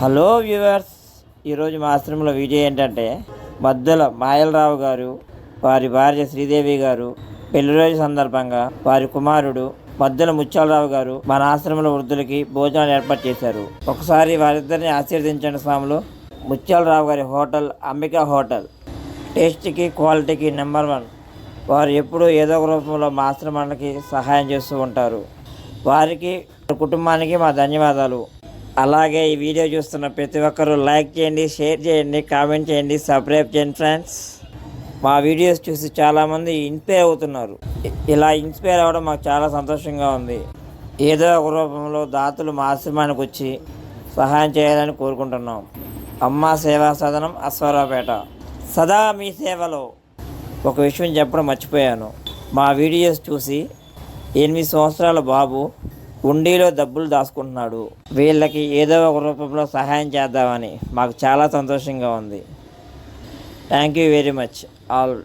Hello viewers ఈరోజు మా ఆశ్రమంలో వీడియో ఏంటంటే మద్దెల మాయలరావు గారు వారి భార్య శ్రీదేవి గారు పెళ్ళి రోజు సందర్భంగా వారి కుమారుడు మద్దెల ముత్యాలరావు గారు మన ఆశ్రమంలో వృద్ధులకి భోజనాలు ఏర్పాటు చేశారు. ఒకసారి వారిద్దరిని ఆశీర్వదించండి స్వాములు. ముత్యాలరావు గారి హోటల్ అంబికా హోటల్. టేస్ట్కి క్వాలిటీకి నెంబర్ వన్. వారు ఎప్పుడూ ఏదో ఒక రూపంలో మా ఆశ్రమానికి సహాయం చేస్తూ ఉంటారు. వారికి కుటుంబానికి మా ధన్యవాదాలు. అలాగే ఈ వీడియో చూస్తున్న ప్రతి ఒక్కరూ లైక్ చేయండి షేర్ చేయండి కామెంట్ చేయండి సబ్స్క్రైబ్ చేయండి ఫ్రెండ్స్. మా వీడియోస్ చూసి చాలామంది ఇన్స్పైర్ అవుతున్నారు. ఇలా ఇన్స్పైర్ అవ్వడం మాకు చాలా సంతోషంగా ఉంది. ఏదో ఒక రూపంలో దాతలు మా ఆశ్రమానికి వచ్చి సహాయం చేయాలని కోరుకుంటున్నాం. అమ్మ సేవా సదనం అశ్వరావుపేట. సదా మీ సేవలో. ఒక విషయం చెప్పడం మర్చిపోయాను. మా వీడియోస్ చూసి ఎనిమిది సంవత్సరాల బాబు హుండీలో డబ్బులు దాచుకుంటున్నాడు. వీళ్ళకి ఏదో ఒక రూపంలో సహాయం చేద్దామని మాకు చాలా సంతోషంగా ఉంది. Thank you very much all